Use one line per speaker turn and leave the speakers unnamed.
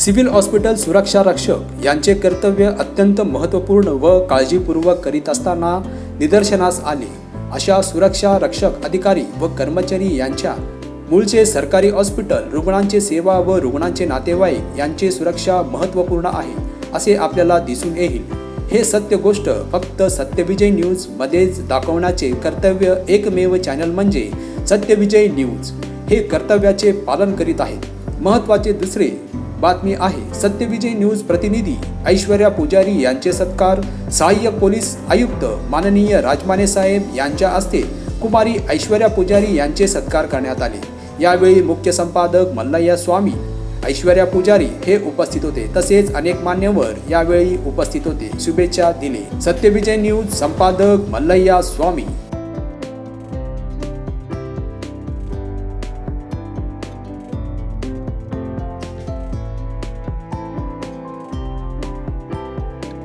Civil hospital सुरक्षा रक्षक यांचे कर्तव्य अत्यंत महत्त्वपूर्ण व काळजीपूर्वक करीत असताना निदर्शनास आले. अशा सुरक्षा रक्षक अधिकारी व कर्मचारी यांच्या मूळचे सरकारी हॉस्पिटल रुग्णांचे सेवा व रुग्णांचे नातेवाईक यांची सुरक्षा महत्त्वपूर्ण आहे असे आपल्याला दिसून येईल. हे सत्य गोष्ट फक्त सत्यविजय न्यूजमध्येच दाखवण्याचे कर्तव्य एकमेव चॅनल म्हणजे सत्यविजय न्यूज. हे कर्तव्याचे पालन करीत आहेत. महत्त्वाचे दुसरे बातमी आहे. सत्यविजय न्यूज प्रतिनिधी ऐश्वर्या पुजारी यांचे सत्कार. सहाय्यक पोलीस आयुक्त माननीय राजमाने साहेब यांच्या हस्ते कुमारी ऐश्वर्या पुजारी यांचे सत्कार करण्यात आले. यावेळी मुख्य संपादक मल्लय्या स्वामी ऐश्वर्या पुजारी हे उपस्थित होते. तसेच अनेक मान्यवर यावेळी उपस्थित होते. शुभेच्छा दिले. सत्यविजय न्यूज संपादक मल्लय्या स्वामी.